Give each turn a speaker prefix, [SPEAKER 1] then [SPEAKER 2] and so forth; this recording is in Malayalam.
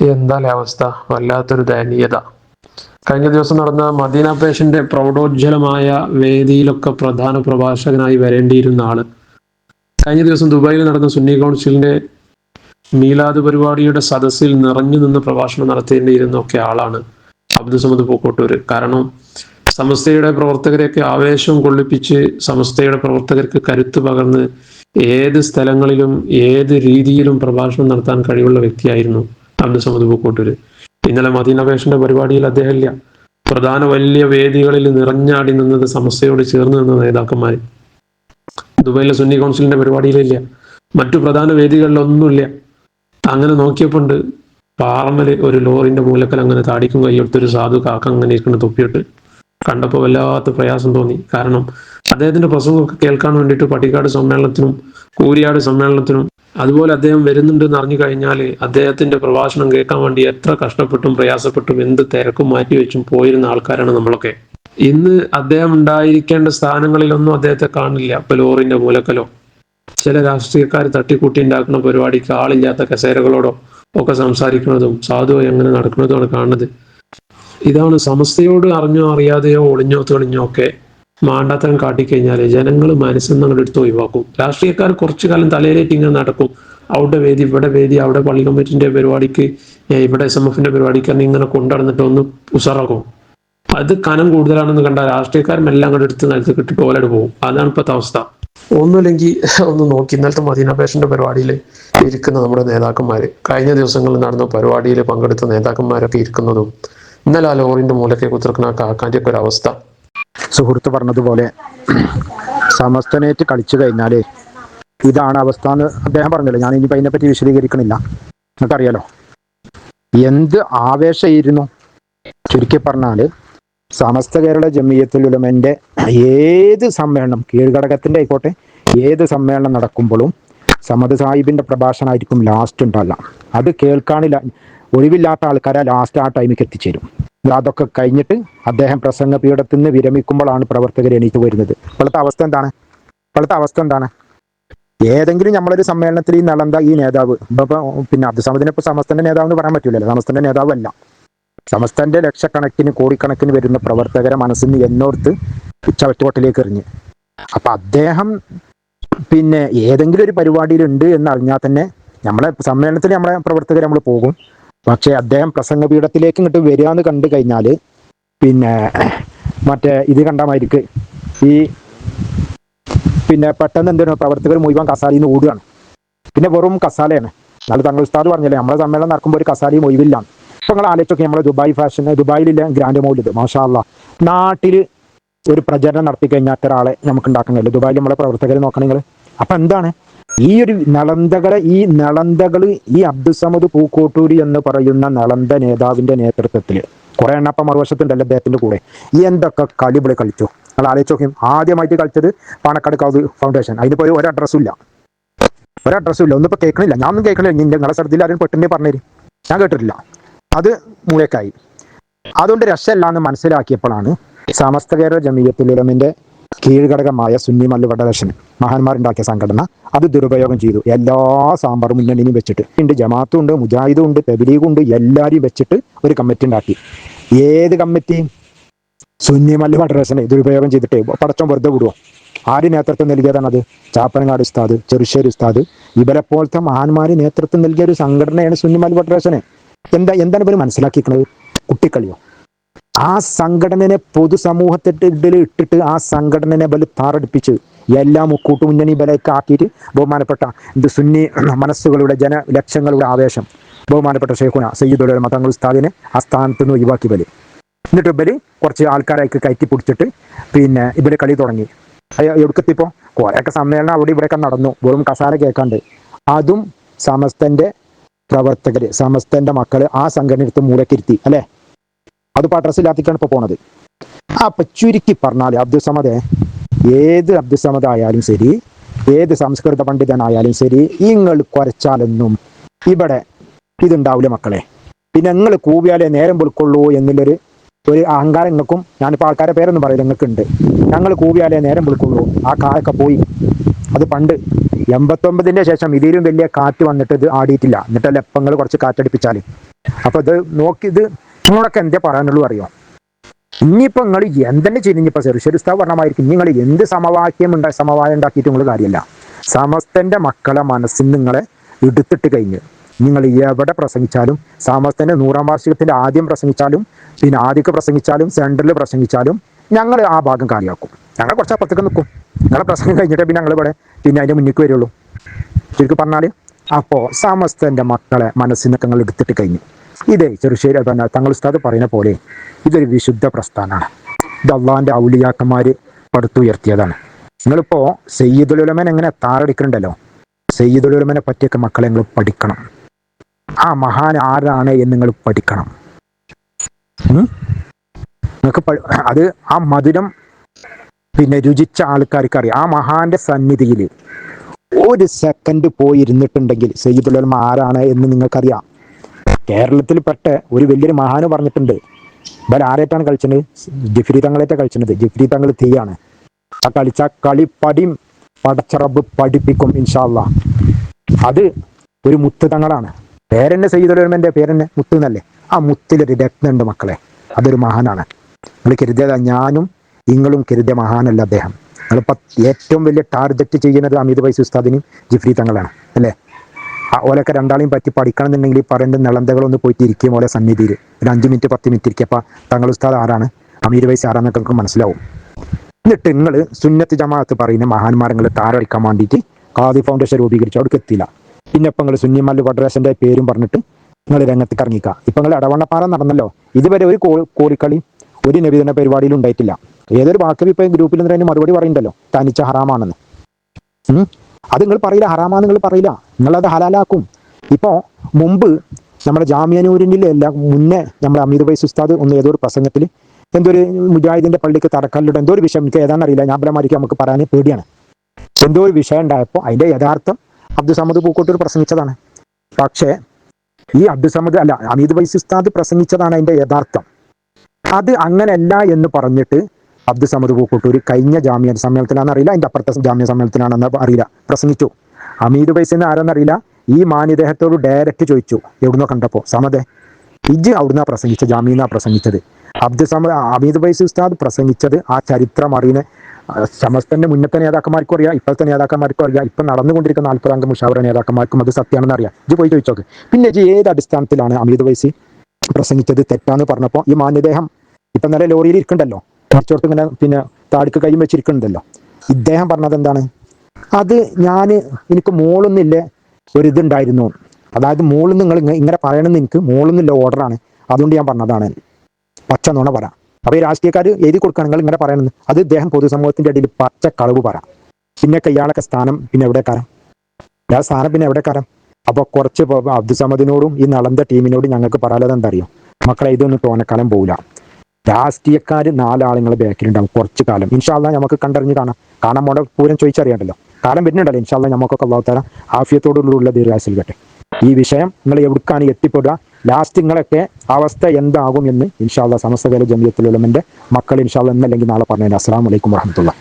[SPEAKER 1] എന്താല്ലേ അവസ്ഥ വല്ലാത്തൊരു ദയനീയത. കഴിഞ്ഞ ദിവസം നടന്ന മദീന പേഷന്റെ പ്രൗഢോജ്വലമായ വേദിയിലൊക്കെ പ്രധാന പ്രഭാഷകനായി വരേണ്ടിയിരുന്ന ആൾ. കഴിഞ്ഞ ദിവസം ദുബായിൽ നടന്ന സുന്നി കൗൺസിലിന്റെ മീലാദ് പരിപാടിയുടെ സദസ്സിൽ നിറഞ്ഞു നിന്ന് പ്രഭാഷണം നടത്തേണ്ടിയിരുന്ന ഒക്കെ ആളാണ് അബ്ദുസമദ് പൂക്കോട്ടൂര്. കാരണം സമസ്തയുടെ പ്രവർത്തകരെയൊക്കെ ആവേശം കൊള്ളിപ്പിച്ച് സമസ്തയുടെ പ്രവർത്തകർക്ക് കരുത്ത് പകർന്ന് ഏത് സ്ഥലങ്ങളിലും ഏത് രീതിയിലും പ്രഭാഷണം നടത്താൻ കഴിവുള്ള വ്യക്തിയായിരുന്നു അബ്ദുസമദ് പൂക്കോട്ടൂര്. ഇന്നലെ മദീന പേഷന്റെ പരിപാടിയിൽ അദ്ദേഹം ഇല്ല പ്രധാന വലിയ വേദികളിൽ നിറഞ്ഞാടി നിന്നത് സമസ്യയോട് ചേർന്ന് നിന്ന നേതാക്കന്മാർ ദുബൈയിലെ സുന്നി കൗൺസിലിന്റെ പരിപാടിയിലില്ല. മറ്റു പ്രധാന വേദികളിലൊന്നുമില്ല. അങ്ങനെ നോക്കിയപ്പോണ്ട് പാറമൽ ഒരു ലോറിന്റെ മൂലക്കൽ അങ്ങനെ താടിക്കും കൈയെടുത്തൊരു സാധു കാക്ക അങ്ങനെ ഇരിക്കുന്ന തൊപ്പിയിട്ട് കണ്ടപ്പോൾ വല്ലാത്ത പ്രയാസം തോന്നി. കാരണം അദ്ദേഹത്തിന്റെ പ്രസംഗമൊക്കെ കേൾക്കാൻ വേണ്ടിയിട്ട് പട്ടിക്കാട് സമ്മേളനത്തിനും കൂരിയാട് സമ്മേളനത്തിനും അതുപോലെ അദ്ദേഹം വരുന്നുണ്ട് എന്ന് അറിഞ്ഞു കഴിഞ്ഞാൽ അദ്ദേഹത്തിന്റെ പ്രഭാഷണം കേൾക്കാൻ വേണ്ടി എത്ര കഷ്ടപ്പെട്ടും പ്രയാസപ്പെട്ടും എന്ത് തിരക്കും മാറ്റിവെച്ചും പോയിരുന്ന ആൾക്കാരാണ് നമ്മളൊക്കെ. ഇന്ന് അദ്ദേഹം ഉണ്ടായിരിക്കേണ്ട സ്ഥാനങ്ങളിലൊന്നും അദ്ദേഹത്തെ കാണില്ല. ഇപ്പൊ ലോറിന്റെ മൂലക്കലോ ചില രാഷ്ട്രീയക്കാർ തട്ടിക്കൂട്ടി ഉണ്ടാക്കുന്ന പരിപാടിക്ക് ആളില്ലാത്ത കസേരകളോടോ ഒക്കെ സംസാരിക്കുന്നതും സാധുവായി അങ്ങനെ നടക്കുന്നതുമാണ് കാണുന്നത്. ഇതാണ് സമസ്തയോട് അറിഞ്ഞോ അറിയാതെയോ ഒളിഞ്ഞോ തെളിഞ്ഞോ ഒക്കെ മാണ്ടാത്തരം കാട്ടിക്കഴിഞ്ഞാൽ ജനങ്ങൾ മനസ്സിൽ നിന്ന് എടുത്ത് ഒഴിവാക്കും. രാഷ്ട്രീയക്കാർ കുറച്ചു കാലം തലയിലേറ്റ് ഇങ്ങനെ നടക്കും. അവിടെ വേദി ഇവിടെ വേദി അവിടെ പള്ളി കമ്മിറ്റിന്റെ പരിപാടിക്ക് ഇവിടെ എസ് എം എഫിന്റെ പരിപാടിക്ക് ഇങ്ങനെ കൊണ്ടുനടന്നിട്ട് ഒന്ന് ഉഷാറാക്കും അത് കനം കൂടുതലാണെന്ന് കണ്ട രാഷ്ട്രീയക്കാരെല്ലാം അങ്ങോട്ട് എടുത്ത് നിലത്ത് കിട്ടിട്ട് ഓലട് പോകും. അതാണ് ഇപ്പോഴത്തെ അവസ്ഥ. ഒന്നുമില്ലെങ്കിൽ ഒന്ന് നോക്കി. ഇന്നലത്തെ മദീന പേഷന്റെ പരിപാടിയിൽ ഇരിക്കുന്ന നമ്മുടെ നേതാക്കന്മാര് കഴിഞ്ഞ ദിവസങ്ങളിൽ നടന്ന പരിപാടിയിൽ പങ്കെടുത്ത നേതാക്കന്മാരൊക്കെ ഇരിക്കുന്നതും ഇന്നലെ ആ ലോറിന്റെ മൂലക്കെ കുത്തിർക്കുന്ന ആ ഒക്കെ ഒരു അവസ്ഥ.
[SPEAKER 2] സുഹൃത്ത് പറഞ്ഞതുപോലെ സമസ്തനേറ്റ് കളിച്ചു കഴിഞ്ഞാലേ ഇതാണ് അവസ്ഥ എന്ന് അദ്ദേഹം പറഞ്ഞല്ലോ ഞാൻ ഇനിയിപ്പോൾ അതിനെപ്പറ്റി വിശദീകരിക്കണില്ല. നിങ്ങൾക്കറിയാലോ? എന്ത് ആവേശമായിരുന്നു? ചുരുക്കി പറഞ്ഞാൽ സമസ്ത കേരള ജമീയത്തിലുള്ള ഉലമന്റെ ഏത് സമ്മേളനം കീഴ്ഘടകത്തിന്റെ ആയിക്കോട്ടെ ഏത് സമ്മേളനം നടക്കുമ്പോഴും സമദ് സാഹിബിന്റെ പ്രഭാഷണമായിരിക്കും ലാസ്റ്റ് ഉണ്ടാവില്ല അത് കേൾക്കാനില്ല. ഒഴിവില്ലാത്ത ആൾക്കാരെ ലാസ്റ്റ് ആ ടൈമിലേക്ക് എത്തിച്ചേരും. അതൊക്കെ കഴിഞ്ഞിട്ട് അദ്ദേഹം പ്രസംഗ പീഠത്തിൽ നിന്ന് വിരമിക്കുമ്പോഴാണ് പ്രവർത്തകർ എണീറ്റ് വരുന്നത് ഇപ്പോഴത്തെ അവസ്ഥ എന്താണ്? ഇപ്പോഴത്തെ അവസ്ഥ എന്താണ്? ഏതെങ്കിലും നമ്മളൊരു സമ്മേളനത്തിൽ ഈ നളന്ത ഈ നേതാവ് ഇപ്പൊ പിന്നെ അബ്ദുസമദിനെ ഇപ്പൊ സമസ്തന്റെ നേതാവ് എന്ന് പറയാൻ പറ്റില്ലല്ലോ സമസ്തന്റെ നേതാവല്ല സമസ്തന്റെ ലക്ഷക്കണക്കിന് കോടിക്കണക്കിന് വരുന്ന പ്രവർത്തകരെ മനസ്സിൽ നിന്ന് എന്നോർത്ത് ചവറ്റുകൊട്ടിലേക്ക് എറിഞ്ഞ്. അപ്പൊ അദ്ദേഹം പിന്നെ ഏതെങ്കിലും ഒരു പരിപാടിയിലുണ്ട് എന്ന് അറിഞ്ഞാൽ തന്നെ നമ്മളെ സമ്മേളനത്തിൽ നമ്മളെ പ്രവർത്തകർ നമ്മൾ പോകും. പക്ഷേ അദ്ദേഹം പ്രസംഗപീഠത്തിലേക്ക് ഇങ്ങോട്ട് വരിക എന്ന് കണ്ടു കഴിഞ്ഞാൽ പിന്നെ മറ്റേ ഇത് കണ്ടാമായിരിക്ക്. ഈ പിന്നെ പെട്ടെന്ന് എന്തിനു പ്രവർത്തകർ മുഴുവൻ കസാലയിൽ നിന്ന് ഓടുകയാണ്. പിന്നെ വെറും കസാലയാണ്. എന്നാലും തങ്ങൾ ഉസ്താദ് പറഞ്ഞല്ലേ നമ്മളെ സമ്മേളനം നടക്കുമ്പോൾ ഒരു കസാലയും ഒഴിവില്ലാണ് ഇപ്പൊ നിങ്ങൾ ആലോചിച്ചൊക്കെ നമ്മളെ ദുബായ് ഫാഷൻ ദുബായിലില്ല ഗ്രാൻഡ് മോൾ മാഷാ മാഷാല്ല നാട്ടിൽ ഒരു പ്രചരണം നടത്തി കഴിഞ്ഞാൽ ആളെ നമുക്ക് ഉണ്ടാക്കാൻ ദുബായിൽ നമ്മളെ പ്രവർത്തകരെ നോക്കണം അപ്പൊ എന്താണ്? ഈ ഒരു നളന്തകളെ ഈ നളന്തകൾ ഈ അബ്ദുസമദ് പൂക്കോട്ടൂരി എന്ന് പറയുന്ന നളന്ത നേതാവിന്റെ നേതൃത്വത്തിൽ കുറെ എണ്ണപ്പ മറുവശത്തുണ്ടല്ലോ അദ്ദേഹത്തിന്റെ കൂടെ. എന്തൊക്കെ കളിപൊളി കളിച്ചു? നിങ്ങൾ ആലോചിച്ച് നോക്കി ആദ്യമായിട്ട് കളിച്ചത് പാണക്കാട് കൗത് ഫൗണ്ടേഷൻ. അതിനിപ്പോ ഒരു- അഡ്രസ്സും ഇല്ല. ഒരു അഡ്രസ്സും ഇല്ല. ഒന്നും ഇപ്പൊ കേൾക്കണില്ല. ഞാൻ ഒന്നും കേൾക്കണില്ല. നിങ്ങളെ ശ്രദ്ധയിൽ ആരും പെട്ടെന്ന് പറഞ്ഞേരി. ഞാൻ കേട്ടിട്ടില്ല. അത് മൂലക്കായി. അതുകൊണ്ട് രക്ഷയല്ല മനസ്സിലാക്കിയപ്പോഴാണ് സമസ്ത കേരള ജമീയത്തുലമിന്റെ കീഴ്ഘടകമായ സുന്നി മല്ലു ഫെഡറേഷൻ മഹാന്മാരുണ്ടാക്കിയ സംഘടന അത് ദുരുപയോഗം ചെയ്തു. എല്ലാ സാമ്പാർ മുന്നണിയും വെച്ചിട്ട്. ഉണ്ട് ജമാഅത്തും ഉണ്ട് മുജാഹിദും ഉണ്ട് തെബിലീഗും ഉണ്ട് എല്ലാവരെയും വെച്ചിട്ട് ഒരു കമ്മിറ്റി ഉണ്ടാക്കി. ഏത് കമ്മിറ്റി? സുന്നി മല്ലു ഫെഡറേഷനെ ദുരുപയോഗം ചെയ്തിട്ട് പടച്ചോൻ വെറുതെ വിടുവോ? ആര് നേതൃത്വം നൽകിയതാണ് അത്? ചാപ്പനങ്ങാട് ഉസ്താദ് ചെറുശ്ശേരി ഉസ്താദ്. ഇവരെ പോലത്തെ മഹാന്മാര് നേതൃത്വം നൽകിയ ഒരു സംഘടനയാണ് സുന്നി മല്ലു ഫെഡറേഷന് എന്താ എന്താണ് ഇവർ മനസ്സിലാക്കിയിരിക്കുന്നത് കുട്ടിക്കളിയോ? ആ സംഘടനനെ പൊതുസമൂഹത്തിൽ ഇട്ടിട്ട് ആ സംഘടനനെ ബൽ താറടിപ്പിച്ച് എല്ലാ മുക്കൂട്ടു മുന്നണി ബലയൊക്കെ ആക്കിയിട്ട് ബഹുമാനപ്പെട്ട ഇത് സുന്നി മനസ്സുകളുടെ ജന ലക്ഷ്യങ്ങളുടെ ആവേശം ബഹുമാനപ്പെട്ട ഷെയ്ഖുന സയ്യിദുള്ള മതങ്ങൾ ഉസ്താദിനെ ആ സ്ഥാനത്ത് നിന്ന് ഒഴിവാക്കി ബലി. എന്നിട്ട് ബലി കുറച്ച് ആൾക്കാരൊക്കെ കയറ്റി പിടിച്ചിട്ട് പിന്നെ ഇവർ കളി തുടങ്ങി. എടുക്കത്തിപ്പോൾ കുറേയൊക്കെ സമ്മേളനം അവിടെ ഇവിടെയൊക്കെ നടന്നു. വെറും കസാര കേൾക്കാണ്ട് അതും സമസ്തന്റെ പ്രവർത്തകര് സമസ്തന്റെ മക്കൾ ആ സംഘടന മൂലക്കിരുത്തി അല്ലെ? അത് അഡ്രസ്സില്ലാത്തിക്കാണ് ഇപ്പൊ പോണത്. അപ്പൊ ചുരുക്കി പറഞ്ഞാൽ അബ്ദുസമദ് ഏത് അബ്ദുസമദ് ആയാലും ശരി ഏത് സംസ്കൃത പണ്ഡിതനായാലും ശരി നിങ്ങൾ കുറച്ചാലൊന്നും ഇവിടെ ഇതുണ്ടാവില്ല മക്കളെ. പിന്നെ നിങ്ങൾ കൂവിയാലേ നേരം പൊളിക്കൊള്ളൂ എന്നുള്ളൊരു ഒരു അഹങ്കാരം നിങ്ങൾക്കും ഞാനിപ്പോൾ ആൾക്കാരെ പേരൊന്നും പറയില്ല നിങ്ങൾക്കുണ്ട്. ഞങ്ങൾ കൂവിയാലേ നേരം പൊളിക്കൊള്ളൂ ആ കാലൊക്കെ പോയി. അത് പണ്ട് എൺപത്തൊമ്പതിന്റെ ശേഷം ഇതിലും വലിയ കാറ്റ് വന്നിട്ട് ഇത് ആടിയിട്ടില്ല. എന്നിട്ടല്ല എപ്പങ്ങൾ കുറച്ച് കാറ്റടിപ്പിച്ചാൽ അപ്പോൾ ഇത് നോക്കി ഇത് നിങ്ങളൊക്കെ എന്താ പറയാനുള്ളൂ അറിയോ? ഇനിയിപ്പോ നിങ്ങൾ എന്തെന്നെ ചെയ്തു ഇനിയിപ്പോ ചെറുശ്ശേരി ഉസ്താവ് പറഞ്ഞമായിരിക്കും നിങ്ങൾ എന്ത് സമവാക്യം ഉണ്ട് സമവായം ഉണ്ടാക്കിയിട്ട് നിങ്ങൾ കാര്യമല്ല. സമസ്തന്റെ മക്കളെ മനസ്സിൽ നിങ്ങളെ എടുത്തിട്ട് കഴിഞ്ഞ് നിങ്ങൾ എവിടെ പ്രസംഗിച്ചാലും സമസ്തന്റെ നൂറാം വാർഷികത്തിന്റെ ആദ്യം പ്രസംഗിച്ചാലും പിന്നെ ആദ്യമൊക്കെ പ്രസംഗിച്ചാലും സെന്ററിൽ പ്രസംഗിച്ചാലും ഞങ്ങൾ ആ ഭാഗം കാര്യമാക്കും ഞങ്ങൾ കുറച്ച് അപ്പുറത്തേക്ക് നിൽക്കും നിങ്ങളെ പ്രസംഗം കഴിഞ്ഞിട്ട് പിന്നെ ഞങ്ങൾ ഇവിടെ പിന്നെ അതിന്റെ മുന്നിലേക്ക് വരുള്ളൂ. ശരിക്കും പറഞ്ഞാൽ അപ്പോൾ സമസ്തന്റെ മക്കളെ മനസ്സിനൊക്കെ നിങ്ങൾ എടുത്തിട്ട് കഴിഞ്ഞു ഇതേ ചെറുശ്ശേരി പിന്നെ തങ്ങൾ ഉസ്താദ് പറയുന്ന പോലെ ഇതൊരു വിശുദ്ധ പ്രസ്ഥാനമാണ്. ഇത് അള്ളാഹിന്റെ ഔലിയാക്കന്മാർ പടുത്തുയർത്തിയതാണ്. നിങ്ങളിപ്പോ സയ്യിദുലുലമൻ എങ്ങനെ താറടിക്കണ്ടല്ലോ സയ്യിദുലുലമനെ പറ്റിയൊക്കെ മക്കളെ നിങ്ങൾ പഠിക്കണം. ആ മഹാൻ ആരാണ് എന്ന് നിങ്ങൾ പഠിക്കണം. നിങ്ങൾക്ക് അത് ആ മധുരം പിന്നെ രുചിച്ച ആൾക്കാർക്ക് അറിയാം. ആ മഹാന്റെ സന്നിധിയിൽ ഒരു സെക്കൻഡ് പോയിരുന്നിട്ടുണ്ടെങ്കിൽ സയ്യിദുലമ ആരാണ് എന്ന് നിങ്ങൾക്കറിയാം. കേരളത്തിൽ പെട്ട ഒരു വലിയൊരു മഹാന് പറഞ്ഞിട്ടുണ്ട്. ഇവർ ആരായിട്ടാണ് കളിച്ചത്? ജിഫ്രി തങ്ങളായിട്ടാണ് കളിച്ചത്. ജിഫ്രി തങ്ങൾ തീയാണ്. ആ കളിച്ച കളി പടിയും പടച്ചറബ് പഠിപ്പിക്കും ഇൻഷാല്ല അത് ഒരു മുത്ത് തങ്ങളാണ്. പേരെന്നെ സയ്യിദുലമന്റെ പേരെന്നെ മുത്ത് എന്നല്ലേ? ആ മുത്തിലൊരു രത്നമുണ്ട് മക്കളെ. അതൊരു മഹാനാണ്. നിങ്ങൾ കരുതിയത് ഞാനും നിങ്ങളും കരുതിയ മഹാനല്ല അദ്ദേഹം. നിങ്ങളിപ്പോ ഏറ്റവും വലിയ ടാർഗറ്റ് ചെയ്യുന്നത് അമിത് വൈസ് ഉസ്താദിനും ജിഫ്രി തങ്ങളാണ്. അല്ലേ? ഓലൊക്കെ രണ്ടാളെയും പറ്റി പഠിക്കണം എന്നുണ്ടെങ്കിൽ ഈ പറയുന്ന നിളന്തകളൊന്ന് പോയിട്ട് ഇരിക്കും ഓലെ സന്നിധിയിൽ. ഒരു അഞ്ച് മിനിറ്റ് പത്ത് മിനിറ്റ് ഇരിക്കുക തങ്ങൾ ഉസ്താദ് ആരാണ്? അമീർ വൈസ് ആരാന്നൊക്കെ നമുക്ക് മനസ്സിലാവും. എന്നിട്ട് നിങ്ങൾ സുന്നത്ത് ജമാഅത്ത് പറയുന്ന മഹാന്മാരങ്ങൾ താരടിക്കാൻ വേണ്ടിയിട്ട് ഖാദി ഫൗണ്ടേഷൻ രൂപീകരിച്ചു അവിടേക്ക് എത്തിയില്ല. പിന്നെ ഇപ്പം നിങ്ങൾ സുന്നിമല്ല ഫെഡറേഷന്റെ പേരും പറഞ്ഞിട്ട് നിങ്ങൾ രംഗത്ത് ഇറങ്ങിക്കുക ഇപ്പം നിങ്ങൾ ഇടവണ്ണപ്പാറ നടന്നല്ലോ. ഇതുവരെ ഒരു കോ കോളിക്കളി ഒരു നബിദിന പരിപാടിയിൽ ഉണ്ടായിട്ടില്ല. ഏതൊരു വാക്കിൽ ഇപ്പം ഗ്രൂപ്പിൽ നിന്ന് മറുപടി പറയണ്ടല്ലോ. തനിച്ച ഹറാമാണെന്ന്? അത് നിങ്ങൾ പറയില്ല ഹറാമാ നിങ്ങൾ പറയില്ല. നിങ്ങളത് ഹലാലാക്കും. ഇപ്പോൾ മുമ്പ് നമ്മുടെ ജാമ്യാനൂരിന്റെ എല്ലാം മുന്നേ നമ്മുടെ അമീർ ബൈസ് ഉസ്താദ് ഒന്ന് ഏതോ ഒരു പ്രസംഗത്തിൽ എന്തോ ഒരു മുജാഹിദിന്റെ പള്ളിക്ക് തറക്കല്ലോ എന്തോ ഒരു വിഷയം എനിക്ക് ഏതാണെന്ന് അറിയില്ല ഞാൻ ബലമാരിക്കും നമുക്ക് പറയാൻ പേടിയാണ്. എന്തോ ഒരു വിഷയം ഉണ്ടായപ്പോൾ അതിന്റെ യഥാർത്ഥം അബ്ദുസമദ് പൂക്കോട്ടൂർ പ്രസംഗിച്ചതാണ്. പക്ഷേ ഈ അബ്ദുസമദ് അല്ല അമീദ് ബൈസ് ഉസ്താദ് പ്രസംഗിച്ചതാണ് അതിന്റെ യഥാർത്ഥം. അത് അങ്ങനെയല്ല എന്ന് പറഞ്ഞിട്ട് അബ്ദുസമദ് പൂക്കോട്ടൂർ കഴിഞ്ഞ ജാമ്യ സമ്മേളനത്തിലാണെന്ന് അറിയില്ല അതിന്റെ അപ്പുറത്തെ ജാമ്യ സമ്മേളനത്തിലാണെന്ന് അറിയില്ല. പ്രസംഗിച്ചു. അമീദ് ബൈസിന് ആരെന്നറിയില്ല ഈ മാനിദേഹത്തോട് ഡയറക്റ്റ് ചോദിച്ചു. എവിടുന്നോ കണ്ടപ്പോ. സമതെ ഇജ് അവിടുന്ന് പ്രസംഗിച്ച ജാമീന പ്രസംഗിച്ചത്. അബ്ദുൽ സമദ് അമീദ് ബൈസ് ഉസ്താദ് പ്രസംഗിച്ചത് ആ ചരിത്രം അറിയുന്ന സമസ്തന്റെ മുന്നത്തെ നേതാക്കന്മാർക്കും അറിയാം. ഇപ്പോഴത്തെ നേതാക്കന്മാർക്കും അറിയാം. ഇപ്പൊ നടന്നുകൊണ്ടിരിക്കുന്ന നാൽപ്പത് അംഗ മുഷാവറ നേതാക്കന്മാർക്കും അത് സത്യമാണെന്ന് അറിയാം ഇജ് പോയി ചോദിച്ചോക്ക്. പിന്നെ ഇജ് ഏത് അടിസ്ഥാനത്തിലാണ് അമീദ് വൈസി പ്രസംഗിച്ചത് തെറ്റാന്ന് പറഞ്ഞപ്പോൾ ഈ മാന്യദേഹം ഇപ്പൊ നല്ല ലോറിയിൽ ഇരിക്കണ്ടല്ലോ. കുറച്ചോടത്ത് ഇങ്ങനെ പിന്നെ താടിക്ക് കൈ വെച്ചിരിക്കുന്നുണ്ടല്ലോ. ഇദ്ദേഹം പറഞ്ഞത് എന്താണ്? അത് ഞാൻ എനിക്ക് മോളൊന്നില്ല ഒരു ഇതുണ്ടായിരുന്നു. അതായത് മോളിൽ നിങ്ങൾ ഇങ്ങനെ പറയണമെന്ന് എനിക്ക് മോളൊന്നില്ല ഓർഡറാണ് അതുകൊണ്ട് ഞാൻ പറഞ്ഞതാണ്. പച്ച നുണ പറ. അപ്പൊ ഈ രാഷ്ട്രീയക്കാർ എഴുതി കൊടുക്കണം നിങ്ങൾ ഇങ്ങനെ പറയണമെന്ന് അത് ഇദ്ദേഹം പൊതുസമൂഹത്തിന്റെ ഇടയിൽ പച്ച കളവ് പറ. പിന്നെ ഇയാളൊക്കെ സ്ഥാനം പിന്നെ എവിടെ കാരം ഇയാൾ സ്ഥാനം പിന്നെ എവിടെ കാരം അപ്പൊ കുറച്ച് അബ്ദുസമദിനോടും ഈ നളന്ത ടീമിനോടും ഞങ്ങൾക്ക് പറയാതെ എന്താ അറിയോ? മക്കളെ ഇതൊന്നും തോന്നക്കാലം പോകില്ല രാഷ്ട്രീയക്കാർ നാലാളുകളെ ബാക്കിലുണ്ടാവും കുറച്ച് കാലം ഇൻഷാല്ല നമുക്ക് കണ്ടറിഞ്ഞ് കാണാം. കാണാൻ മോടെ പൂരം ചോദിച്ചറിയണ്ടല്ലോ. കാലം വരുന്നുണ്ടല്ലോ ഇൻഷാല്ല നമുക്കൊക്കെ അള്ളാഹുത്താല ആഫിയത്തോടുള്ള ദീർഘാസിൽ കേട്ടെ ഈ വിഷയം നിങ്ങൾ എവിടേക്കാണ് എത്തിപ്പെടുക? ലാസ്റ്റ് നിങ്ങളൊക്കെ അവസ്ഥ എന്താകും എന്ന് ഇൻഷാല്ല സമസ്ത കേരള എന്റെ മക്കൾ ഇൻഷാല്ല എന്നല്ലെങ്കിൽ നാളെ പറഞ്ഞു അസ്സാം വലൈക്കും വർഹമത്തുള്ള